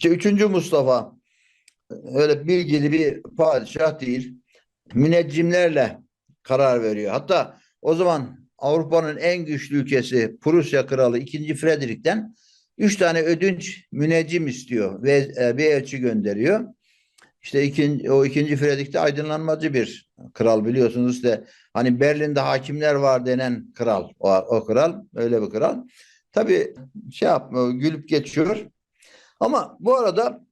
İşte üçüncü Mustafa öyle bilgili bir padişah değil. Müneccimlerle karar veriyor. Hatta o zaman Avrupa'nın en güçlü ülkesi Prusya Kralı 2. Frederick'ten üç tane ödünç müneccim istiyor ve e, bir elçi gönderiyor. İşte ikinci, o ikinci Fredrik de aydınlanmacı bir kral biliyorsunuz işte hani Berlin'de hakimler var denen kral o, o kral öyle bir kral. Tabii şey yapmıyor gülüp geçiyor. Ama bu arada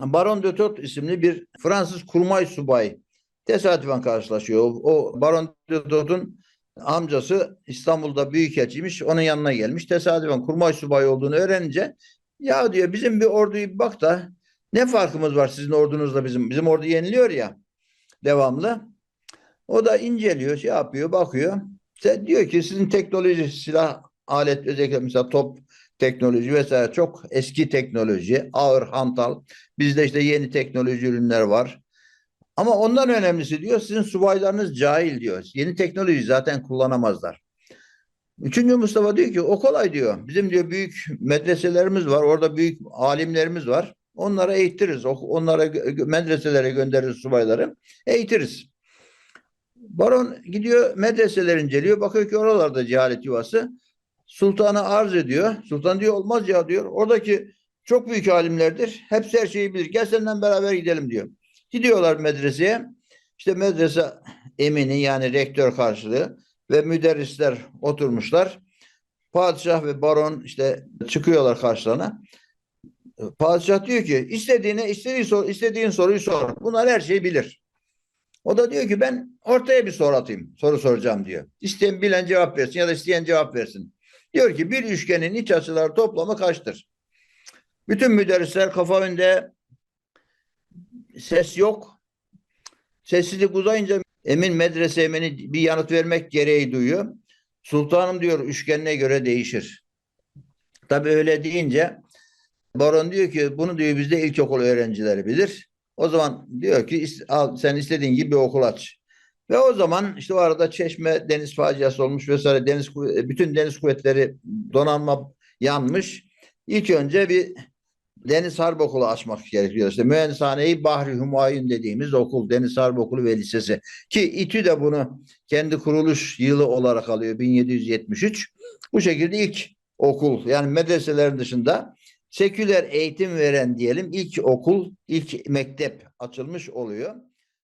Baron de Tot isimli bir Fransız kurmay subay tesadüfen karşılaşıyor. O, Baron de Tot'un amcası İstanbul'da büyükelçiymiş. Onun yanına gelmiş. Tesadüfen kurmay subay olduğunu öğrenince ya diyor bizim bir orduyu bak da ne farkımız var sizin ordunuzla bizim? Bizim ordu yeniliyor ya devamlı. O da inceliyor, şey yapıyor, bakıyor. Sen diyor ki sizin teknoloji, silah alet özellikle mesela top teknoloji vesaire çok eski teknoloji, ağır hantal. Bizde işte yeni teknoloji ürünler var. Ama ondan önemlisi diyor sizin subaylarınız cahil diyor. Yeni teknoloji zaten kullanamazlar. Üçüncü Mustafa diyor ki o kolay diyor. Bizim diyor büyük medreselerimiz var. Orada büyük alimlerimiz var. Onlara eğitiriz. Onlara medreselere göndeririz subayları. Eğitiriz. Baron gidiyor medreseler inceliyor. Bakıyor ki oralarda cehalet yuvası. Sultana arz ediyor. Sultan diyor olmaz ya diyor. Oradaki çok büyük alimlerdir. Hepsi her şeyi bilir. Gel senden beraber gidelim diyor. Gidiyorlar medreseye. İşte medrese emini yani rektör karşılığı ve müderrisler oturmuşlar. Padişah ve baron işte çıkıyorlar karşılarına. Padişah diyor ki istediğine istediği sor, istediğin soruyu sor. Bunlar her şeyi bilir. O da diyor ki ben ortaya bir soru atayım. Soru soracağım diyor. İsteyen bilen cevap versin ya da isteyen cevap versin. Diyor ki bir üçgenin iç açıları toplamı kaçtır? Bütün müderrisler kafa önde ses yok. Sessizlik uzayınca Emin medrese emini bir yanıt vermek gereği duyuyor. Sultanım diyor üçgenine göre değişir. Tabii öyle deyince Baron diyor ki bunu diyor bizde ilkokul öğrencileri bilir. O zaman diyor ki al sen istediğin gibi bir okul aç. Ve o zaman işte o arada Çeşme deniz faciası olmuş vesaire deniz bütün deniz kuvvetleri donanma yanmış. İlk önce bir Deniz Harp Okulu açmak gerekiyor. İşte Mühendishaneyi Bahri Humayun dediğimiz okul, Deniz Harp Okulu ve Lisesi. Ki İTÜ de bunu kendi kuruluş yılı olarak alıyor 1773. Bu şekilde ilk okul yani medreselerin dışında seküler eğitim veren diyelim ilk okul, ilk mektep açılmış oluyor.